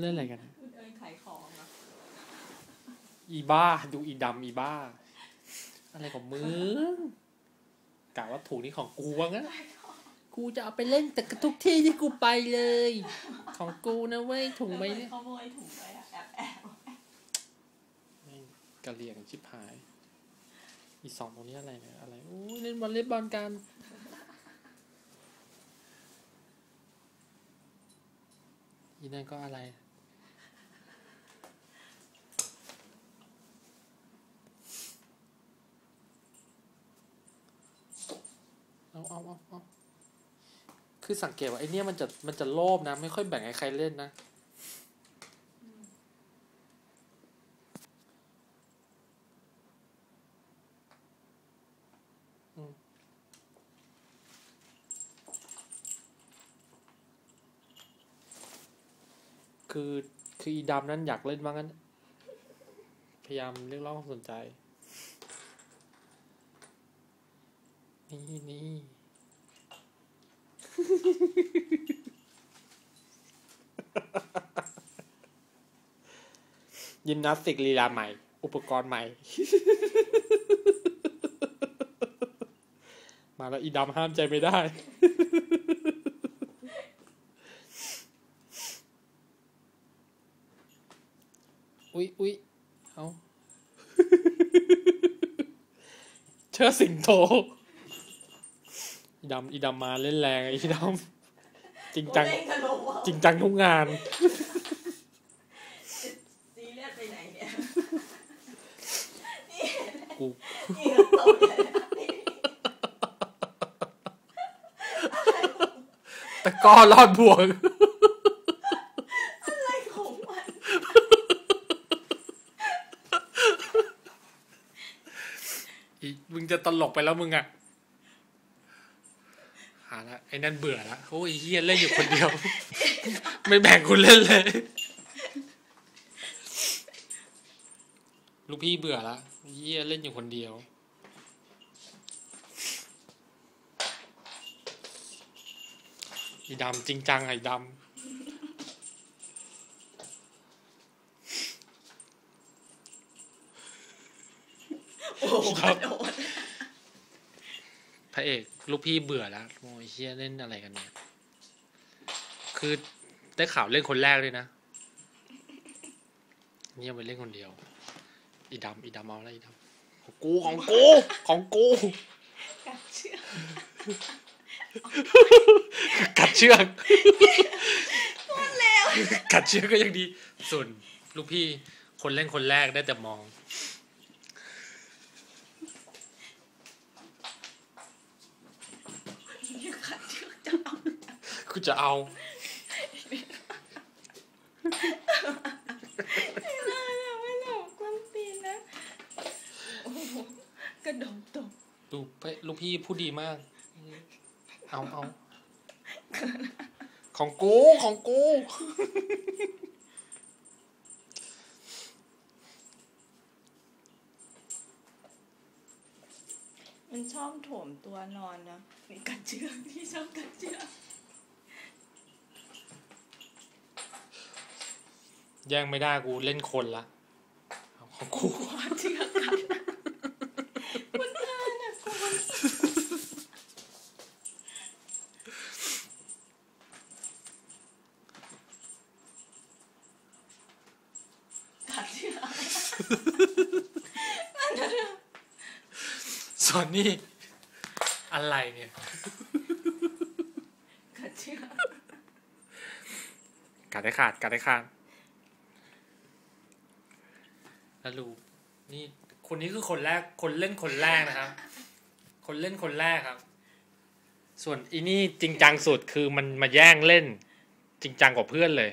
เล่นอะไรกันคุณเอิญขายของเหรออีบ้า ดูอีดำอีบ้า อะไรของมึงกะว่าถูกนี่ของกูวะงั้นกูจะเอาไปเล่นแต่ทุกที่ที่กูไปเลย ของกูนะเว้ยถุงใบเออเนี่ยขโมยถุงไปอะแอบแอบแม่งกะเหลี่ยงชิบหาย อีสองตรงนี้อะไรเนี่ยอะไรโอ้ยเล่นวอลเลย์บอลกันอีนั่นก็อะไร เอาเอาเอาเอคือสังเกตว่าไอเนี้ยมันจะมันจะโลภนะ ไม่ค่อยแบ่งให้ใครเล่นนะ คือคืออีดำนั้นอยากเล่นว่างั้น พยายามเรียกร้องความสนใจ นี่นี่ ยิมนาสติกลีลาใหม่ อุปกรณ์ใหม่ มาแล้วอีดำห้ามใจไม่ได้ อุ๊ยอุ๊ยเอาเชิดสิงโต อีดำอีดำมาเล่นแรงอะอีดำจริงจังเล่นกระโหลกจริงจังทุกงานซีเรียสไปไหนเนี่ยกูนี่ก็ตกเลยนะนี่ตะกร้อรอดบวกอะไรของมันอีมึงจะตลกไปแล้วมึงอะ หาละไอ้นั่นเบื่อละโอ้ยเฮียเล่นอยู่คนเดียว ไม่แบ่งคุณเล่นเลย ลูกพี่เบื่อละเฮียเล่นอยู่คนเดียว อีดำจริงจังไอ้ดโอ้โหกระโดดำ พระเอกลูกพี่เบื่อแล้วโอ้ยเฮียเล่นอะไรกันเนี่ย คือได้ข่าวเล่นคนแรกเลยนะเงียบไปเล่นคนเดียว อีดำอีดำเอาอะไรอีดำของกูของกูของกูกัดเชือกกัดเชือกแล้วกัดเชือกก็ยังดีส่วนลูกพี่คนเล่นคนแรกได้แต่มอง นี่กัดเชือกจะเอา กูจะเอา ไม่ได้อะไม่หลอกความปีนนะโอ้โหกระโดดตกดูไปลูกพี่พูดดีมาก เอาเอาของกูของกู มันชอบโถมตัวนอนนะมีกัดเชือกที่ชอบกัดเชือก แย่งไม่ได้กูเล่นคนละเอาของกูกัดเชือกกัดมันน่าน่ะกลัวกัดเชือกมันน่ะส่วนนี่อะไรเนี่ยกัดเชือกกัดได้ขาดกัดได้ขาด แล้วลูนี่คนนี้คือคนแรก คนเล่นคนแรกนะครับ คนเล่นคนแรกครับ ส่วนอีนี่จริงจังสุดคือมันมาแย่งเล่น จริงจังกว่าเพื่อนเลย